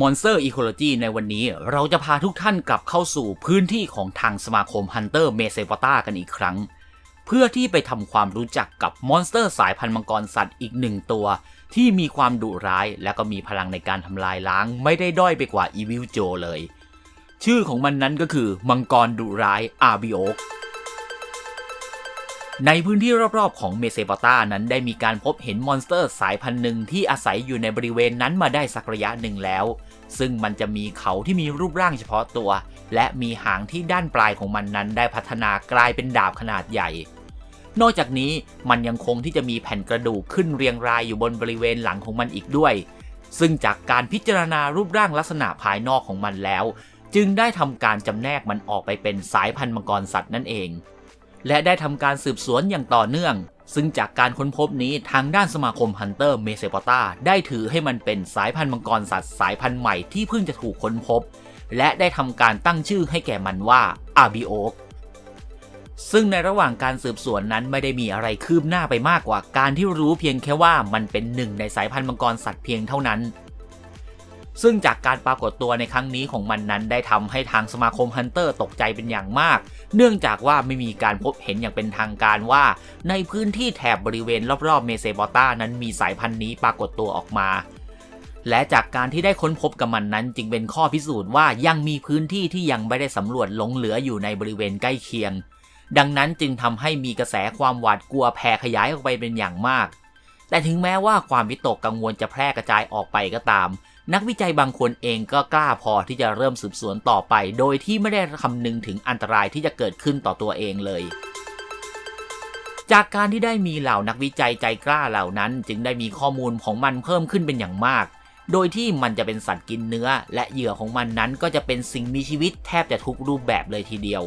Monster Ecology ในวันนี้เราจะพาทุกท่านกลับเข้าสู่พื้นที่ของทางสมาคม Hunter m e s e p a t a กันอีกครั้ง เพื่อที่ไปทำความรู้จักกับมอนสเตอร์สายพันธุ์มังกรสัตว์อีกหนึ่งตัว ที่มีความดุร้ายและก็มีพลังในการทำลายล้าง ไม่ได้ด้อยไปกว่า Evil Joe เลย ชื่อของมันนั้นก็คือมังกรดุร้ายอาร์บิโอในพื้นที่รอบๆของเมเซปาตานั้นได้มีการพบเห็นมอนสเตอร์สายพันธุ์หนึ่งที่อาศัยอยู่ในบริเวณนั้นมาได้สักระยะหนึ่งแล้ว ซึ่งมันจะมีเขาที่มีรูปร่างเฉพาะตัว และมีหางที่ด้านปลายของมันนั้นได้พัฒนากลายเป็นดาบขนาดใหญ่ นอกจากนี้มันยังคงที่จะมีแผ่นกระดูกขึ้นเรียงรายอยู่บนบริเวณหลังของมันอีกด้วย ซึ่งจากการพิจารณารูปร่างลักษณะภายนอกของมันแล้ว จึงได้ทำการจำแนกมันออกไปเป็นสายพันธุ์มังกรสัตว์นั่นเอง และได้ทำการสืบสวนอย่างต่อเนื่อง ซึ่งจากการค้นพบนี้ทางด้านสมาคมฮันเตอร์เมเซปอตาได้ถือให้มันเป็นสายพันธุ์มังกรสัตว์สายพันธุ์ใหม่ที่เพิ่งจะถูกค้นพบ และได้ทำการตั้งชื่อให้แก่มันว่าอาบิโอกซึ่งในระหว่างการสืบสวนนั้นไม่ได้มีอะไรคืบหน้าไปมากกว่าการที่รู้เพียงแค่ว่ามันเป็นหนึ่งในสายพันธุ์มังกรสัตว์เพียงเท่านั้น ซึ่งจากการปรากฏตัวในครั้งนี้ของมันนั้นได้ทำให้ทางสมาคมฮันเตอร์ตกใจเป็นอย่างมาก เนื่องจากว่าไม่มีการพบเห็นอย่างเป็นทางการว่า ในพื้นที่แถบบริเวณรอบๆเมเซบอต้านั้นมีสายพันธุ์นี้ปรากฏตัวออกมา และจากการที่ได้ค้นพบกับมันนั้นจึงเป็นข้อพิสูจน์ว่ายังมีพื้นที่ที่ยังไม่ได้สำรวจหลงเหลืออยู่ในบริเวณใกล้เคียง ดังนั้นจึงทำให้มีกระแสความหวาดกลัวแผ่ขยายออกไปเป็นอย่างมาก แต่ถึงแม้ว่าความวิตกกังวลจะแพร่กระจายออกไปก็ตาม นักวิจัยบางคนเองก็กล้าพอที่จะเริ่มสืบสวนต่อไป โดยที่ไม่ได้คำนึงถึงอันตรายที่จะเกิดขึ้นต่อตัวเองเลยจากการที่ได้มีเหล่านักวิจัยใจกล้าเหล่านั้น จึงได้มีข้อมูลของมันเพิ่มขึ้นเป็นอย่างมาก โดยที่มันจะเป็นสัตว์กินเนื้อ และเหยื่อของมันนั้นก็จะเป็นสิ่งมีชีวิตแทบจะทุกรูปแบบเลยทีเดียว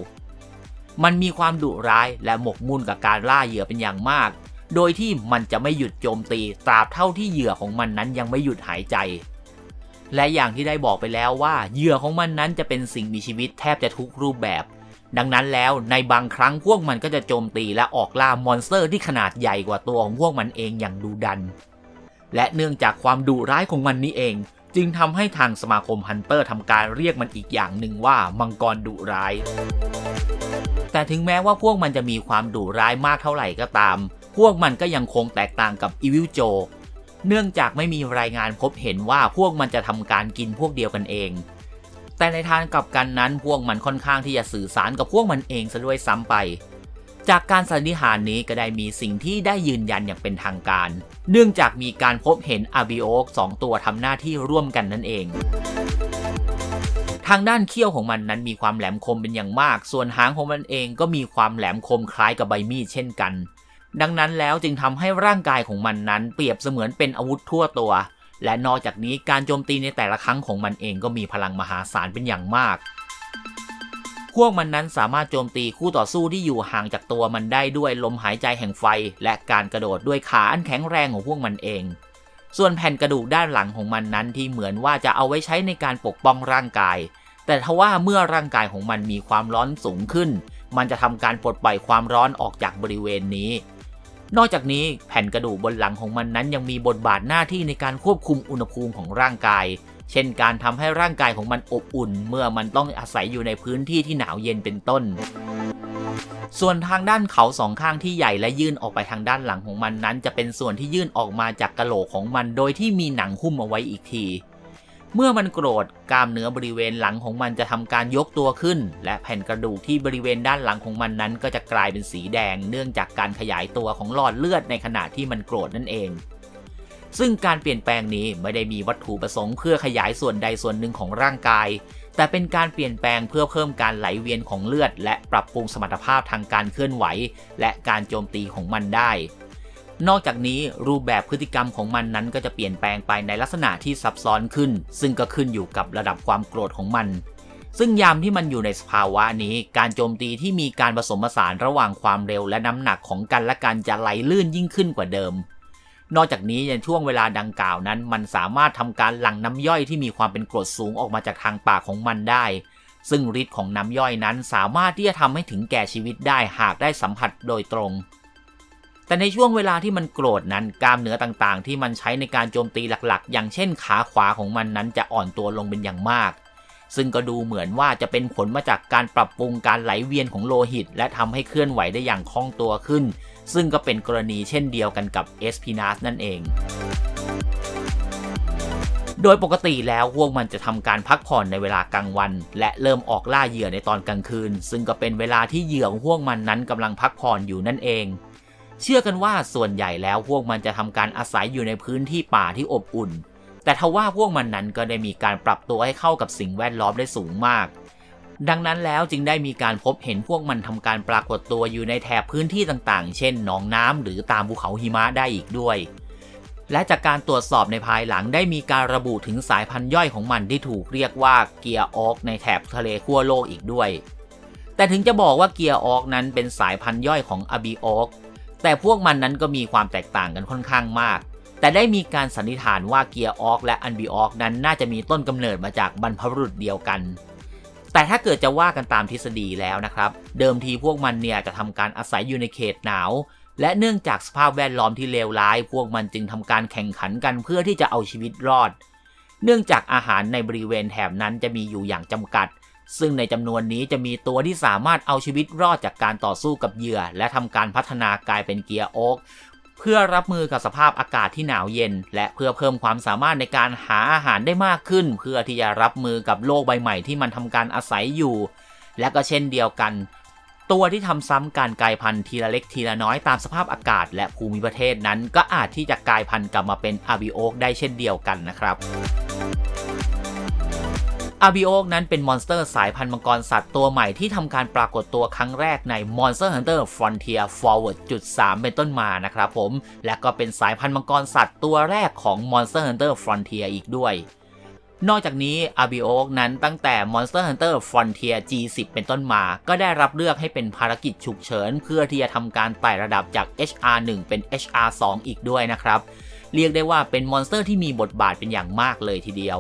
มันมีความดุร้ายและหมกมุ่นกับการล่าเหยื่อเป็นอย่างมาก โดยที่มันจะไม่หยุดโจมตีตราบเท่าที่เหยื่อของมันนั้นยังไม่หยุดหายใจ และอย่างที่ได้บอกไปแล้วว่าเหยื่อของมันนั้นจะเป็นสิ่งมีชีวิตแทบจะทุกรูปแบบ ดังนั้นแล้วในบางครั้งพวกมันก็จะโจมตีและออกล่ามอนสเตอร์ที่ขนาดใหญ่กว่าตัวของพวกมันเองอย่างดูดัน และเนื่องจากความดุร้ายของมันนี้เอง จึงทำให้ทางสมาคมฮันเตอร์ทำการเรียกมันอีกอย่างหนึ่งว่ามังกรดุร้าย แต่ถึงแม้ว่าพวกมันจะมีความดุร้ายมากเท่าไหร่ก็ตาม พวกมันก็ยังคงแตกต่างกับอีวิลโจ เนื่องจากไม่มีรายงานพบเห็นว่าพวกมันจะทำการกินพวกเดียวกันเอง แต่ในทางกลับกันนั้นพวกมันค่อนข้างที่จะสื่อสารกับพวกมันเองซะด้วยซ้ำไป จากการสันนิษฐานนี้ก็ได้มีสิ่งที่ได้ยืนยันอย่างเป็นทางการ เนื่องจากมีการพบเห็นอาบิโอกสองตัวทำหน้าที่ร่วมกันนั่นเองทางด้านเขี้ยวของมันนั้นมีความแหลมคมเป็นอย่างมาก ส่วนหางของมันเองก็มีความแหลมคมคล้ายกับใบมีดเช่นกัน ดังนั้นแล้วจึงทำให้ร่างกายของมันนั้นเปรียบเสมือนเป็นอาวุธทั่วตัว และนอกจากนี้การโจมตีในแต่ละครั้งของมันเองก็มีพลังมหาศาลเป็นอย่างมาก พวกมันนั้นสามารถโจมตีคู่ต่อสู้ที่อยู่ห่างจากตัวมันได้ด้วยลมหายใจแห่งไฟ และการกระโดดด้วยขาอันแข็งแรงของพวกมันเอง ส่วนแผ่นกระดูกด้านหลังของมันนั้นที่เหมือนว่าจะเอาไว้ใช้ในการปกป้องร่างกาย แต่ทว่าเมื่อร่างกายของมันมีความร้อนสูงขึ้น มันจะทำการปลดปล่อยความร้อนออกจากบริเวณนี้ นอกจากนี้แผ่นกระดูกบนหลังของมันนั้นยังมีบทบาทหน้าที่ในการควบคุมอุณหภูมิของร่างกาย เช่นการทำให้ร่างกายของมันอบอุ่น เมื่อมันต้องอาศัยอยู่ในพื้นที่ที่หนาวเย็นเป็นต้น ส่วนทางด้านเขาสองข้างที่ใหญ่และยื่นออกไปทางด้านหลังของมันนั้น จะเป็นส่วนที่ยื่นออกมาจากกระโหลกของมัน โดยที่มีหนังหุ้มเอาไว้อีกที เมื่อมันโกรธกล้ามเนื้อบริเวณหลังของมันจะทำการยกตัวขึ้น และแผ่นกระดูกที่บริเวณด้านหลังของมันนั้น ก็จะกลายเป็นสีแดง เนื่องจากการขยายตัวของหลอดเลือดในขณะที่มันโกรธนั่นเอง ซึ่งการเปลี่ยนแปลงนี้ไม่ได้มีวัตถุประสงค์เพื่อขยายส่วนใดส่วนหนึ่งของร่างกาย แต่เป็นการเปลี่ยนแปลงเพื่อเพิ่มการไหลเวียนของเลือด และปรับปรุงสมรรถภาพทางการเคลื่อนไหว และการโจมตีของมันได้ นอกจากนี้รูปแบบพฤติกรรมของมันนั้นก็จะเปลี่ยนแปลงไปในลักษณะที่ซับซ้อนขึ้น ซึ่งก็ขึ้นอยู่กับระดับความโกรธของมัน ซึ่งยามที่มันอยู่ในสภาวะนี้ การโจมตีที่มีการผสมผสานระหว่างความเร็วและน้ำหนักของกันและกันจะไหลลื่นยิ่งขึ้นกว่าเดิม นอกจากนี้ในช่วงเวลาดังกล่าวนั้น มันสามารถทำการหลั่งน้ำย่อยที่มีความเป็นกรดสูงออกมาจากทางปากของมันได้ซึ่งฤทธิ์ของน้ำย่อยนั้นสามารถที่จะทำให้ถึงแก่ชีวิตได้หากได้สัมผัสโดยตรง แต่ในช่วงเวลาที่มันโกรธนั้นกล้ามเนื้อต่างๆ ที่มันใช้ในการโจมตีหลักๆ อย่างเช่นขาขวาของมันนั้นจะอ่อนตัวลงเป็นอย่างมาก ซึ่งก็ดูเหมือนว่าจะเป็นผลมาจากการปรับปรุงการไหลเวียนของโลหิต และทำให้เคลื่อนไหวได้อย่างคล่องตัวขึ้น ซึ่งก็เป็นกรณีเช่นเดียวกันกับเอสพินัสนั่นเองโดยปกติแล้วพวกมันจะทำการพักผ่อนในเวลากลางวัน และเริ่มออกล่าเหยื่อในตอนกลางคืน ซึ่งก็เป็นเวลาที่เหยื่อของพวกมันนั้นกำลังพักผ่อนอยู่นั่นเอง เชื่อกันว่าส่วนใหญ่แล้วพวกมันจะทำการอาศัยอยู่ในพื้นที่ป่าที่อบอุ่น แต่ทว่าพวกมันนั้นก็ได้มีการปรับตัวให้เข้ากับสิ่งแวดล้อมได้สูงมาก ดังนั้นแล้วจึงได้มีการพบเห็นพวกมันทำการปรากฏตัวอยู่ในแถบพื้นที่ต่างๆ เช่นหนองน้ำหรือตามภูเขาหิมะได้อีกด้วย และจากการตรวจสอบในภายหลังได้มีการระบุถึงสายพันธุ์ย่อยของมันที่ถูกเรียกว่าเกียร์ออกในแถบทะเลขั้วโลกอีกด้วย แต่ถึงจะบอกว่าเกียร์ออกนั้นเป็นสายพันธุ์ย่อยของอบีออก แต่พวกมันนั้นก็มีความแตกต่างกันค่อนข้างมาก แต่ได้มีการสันนิษฐานว่าเกียร์ออกและอันบีออกนั้นน่าจะมีต้นกำเนิดมาจากบรรพบุรุษเดียวกัน แต่ถ้าเกิดจะว่ากันตามทฤษฎีแล้วนะครับ เดิมทีพวกมันเนี่ยจะทำการอาศัยอยู่ในเขตหนาว และเนื่องจากสภาพแวดล้อมที่เลวร้าย พวกมันจึงทำการแข่งขันกันเพื่อที่จะเอาชีวิตรอด เนื่องจากอาหารในบริเวณแถบนั้นจะมีอยู่อย่างจำกัด ซึ่งในจำนวนนี้จะมีตัวที่สามารถเอาชีวิตรอดจากการต่อสู้กับเหยื่อ และทำการพัฒนากลายเป็นเกียร์โอ๊กเพื่อรับมือกับสภาพอากาศที่หนาวเย็น และเพื่อเพิ่มความสามารถในการหาอาหารได้มากขึ้น เพื่อที่จะรับมือกับโลกใบใหม่ที่มันทำการอาศัยอยู่ และก็เช่นเดียวกัน ตัวที่ทำซ้ำการกลายพันธุ์ทีละเล็กทีละน้อยตามสภาพอากาศ และภูมิประเทศนั้น ก็อาจที่จะกลายพันธุ์กลับมาเป็นอาบิโอกได้เช่นเดียวกันนะครับ อาบิโอกนั้นเป็นมอนสเตอร์สายพันธุ์มังกรสัตว์ตัวใหม่ที่ทำการปรากฏตัวครั้งแรกใน Monster Hunter Frontier Forward จุด3เป็นต้นมานะครับผม และก็เป็นสายพันธุ์มังกรสัตว์ตัวแรกของ Monster Hunter Frontier อีกด้วย นอกจากนี้อาบิโอกนั้นตั้งแต่ Monster Hunter Frontier G10 เป็นต้นมา ก็ได้รับเลือกให้เป็นภารกิจฉุกเฉิน เพื่อที่จะทำการไต่ระดับจาก HR1 เป็น HR2 อีกด้วยนะครับ เรียกได้ว่าเป็นมอนสเตอร์ที่มีบทบาทเป็นอย่างมากเลยทีเดียว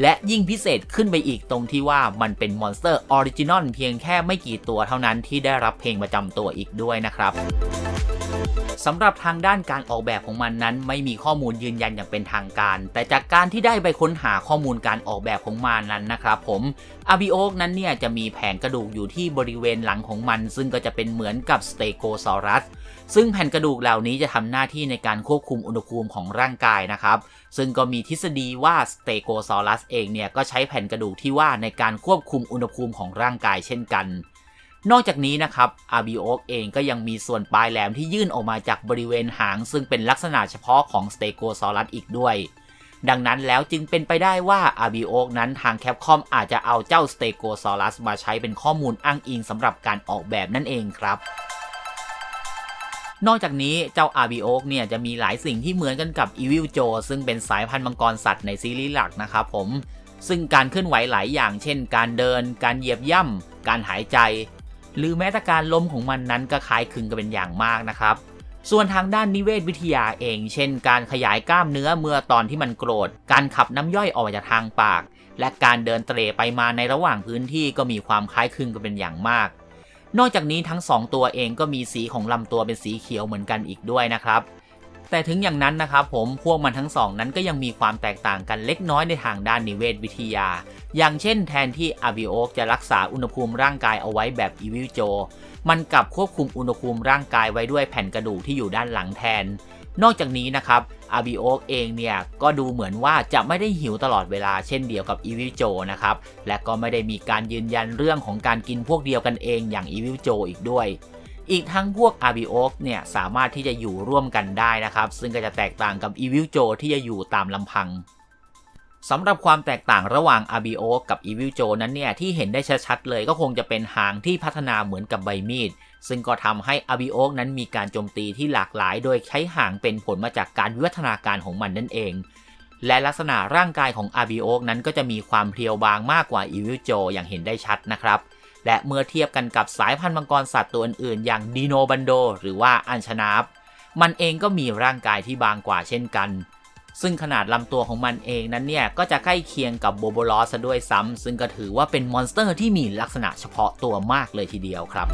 และยิ่งพิเศษขึ้นไปอีกตรงที่ว่ามันเป็นมอนสเตอร์ออริจินอลเพียงแค่ไม่กี่ตัวเท่านั้นที่ได้รับเพลงประจำตัวอีกด้วยนะครับ สำหรับทางด้านการออกแบบของมันนั้นไม่มีข้อมูลยืนยันอย่างเป็นทางการ แต่จากการที่ได้ไปค้นหาข้อมูลการออกแบบของมันนั้นนะครับผมอาบิโอกนั้นเนี่ยจะมีแผงกระดูกอยู่ที่บริเวณหลังของมัน ซึ่งก็จะเป็นเหมือนกับสเตโกซอรัสซึ่งแผ่นกระดูกเหล่านี้จะทำหน้าที่ในการควบคุมอุณหภูมิของร่างกายนะครับ ซึ่งก็มีทฤษฎีว่าสเตโกซอรัสเองเนี่ยก็ใช้แผ่นกระดูกที่ว่าในการควบคุมอุณหภูมิของร่างกายเช่นกัน นอกจากนี้นะครับอาบิโอกเองก็ยังมีส่วนปลายแหลมที่ยื่นออกมาจากบริเวณหาง ซึ่งเป็นลักษณะเฉพาะของสเตโกซอรัสอีกด้วย ดังนั้นแล้วจึงเป็นไปได้ว่าอาบิโอกนั้นทางแคปคอมอาจจะเอาเจ้าสเตโกซอรัสมาใช้เป็นข้อมูลอ้างอิงสำหรับการออกแบบนั่นเองครับนอกจากนี้เจ้าอาบิโอกเนี่ยจะมีหลายสิ่งที่เหมือนกันกับอีวิลโจซึ่งเป็นสายพันธุ์มังกรสัตว์ในซีรีส์หลักนะครับผม ซึ่งการเคลื่อนไหวหลายอย่างเช่น การเดิน การเหยียบย่ำ การหายใจ หรือแม้แต่การล้มของมันนั้นก็คล้ายคลึงกันเป็นอย่างมากนะครับส่วนทางด้านนิเวศวิทยาเอง เช่น การขยายกล้ามเนื้อเมื่อตอนที่มันโกรธ การขับน้ำย่อยออกจากทางปาก และการเดินเตร่ไปมาในระหว่างพื้นที่ก็มีความคล้ายคลึงกันเป็นอย่างมาก นอกจากนี้ทั้ง 2 ตัวเองก็มีสีของลำตัวเป็นสีเขียวเหมือนกันอีกด้วยนะครับ แต่ถึงอย่างนั้นนะครับผมพวกมันทั้งสองนั้นก็ยังมีความแตกต่างกันเล็กน้อยในทางด้านนิเวศวิทยา อย่างเช่นแทนที่อาบิโอกจะรักษาอุณหภูมิร่างกายเอาไว้แบบอีวิลโจ มันกลับควบคุมอุณหภูมิร่างกายไว้ด้วยแผ่นกระดูกที่อยู่ด้านหลังแทน นอกจากนี้นะครับอาบิโอกเองเนี่ยก็ดูเหมือนว่าจะไม่ได้หิวตลอดเวลาเช่นเดียวกับอีวิลโจนะครับและก็ไม่ได้มีการยืนยันเรื่องของการกินพวกเดียวกันเองอย่างอีวิลโจอีกด้วย อีกทั้งพวกอาบิโอกเนี่ยสามารถที่จะอยู่ร่วมกันได้นะครับ ซึ่งก็จะแตกต่างกับอีวิลโจที่จะอยู่ตามลำพังสำหรับความแตกต่างระหว่างอาบิโอกับอีวิลโจนั้นเนี่ยที่เห็นได้ชัดๆเลยก็คงจะเป็นหางที่พัฒนาเหมือนกับใบมีด ซึ่งก็ทำให้อาบิโอกนั้นมีการโจมตีที่หลากหลาย โดยใช้หางเป็นผลมาจากการวิวัฒนาการของมันนั่นเอง และลักษณะร่างกายของอาบิโอกนั้นก็จะมีความเพรียวบางมากกว่าอีวิลโจอย่างเห็นได้ชัดนะครับ และเมื่อเทียบกันกับสายพันธุ์มังกรสัตว์ตัวอื่นๆ อย่างดีโนบันโด หรือว่าอัญชนาฟมันเองก็มีร่างกายที่บางกว่าเช่นกัน ซึ่งขนาดลำตัวของมันเองนั้นเนี่ย ก็จะใกล้เคียงกับโบโบลอสด้วยซ้ำซึ่งก็ถือว่าเป็นมอนสเตอร์ที่มีลักษณะเฉพาะตัวมากเลยทีเดียวครับ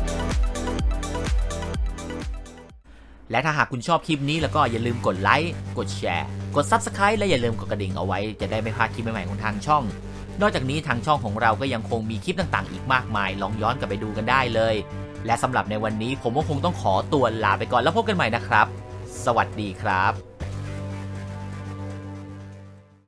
และถ้าหากคุณชอบคลิปนี้แล้วก็อย่าลืมกดไลค์ กดแชร์ กด Subscribe และอย่าลืมกดกระดิ่งเอาไว้ จะได้ไม่พลาดคลิปใหม่ๆของทางช่อง นอกจากนี้ทางช่องของเราก็ยังคงมีคลิปต่างๆ อีกมากมาย ลองย้อนกลับไปดูกันได้เลย และสำหรับในวันนี้ผมก็คงต้องขอตัวลาไปก่อนแล้วพบกันใหม่นะครับ สวัสดีครับ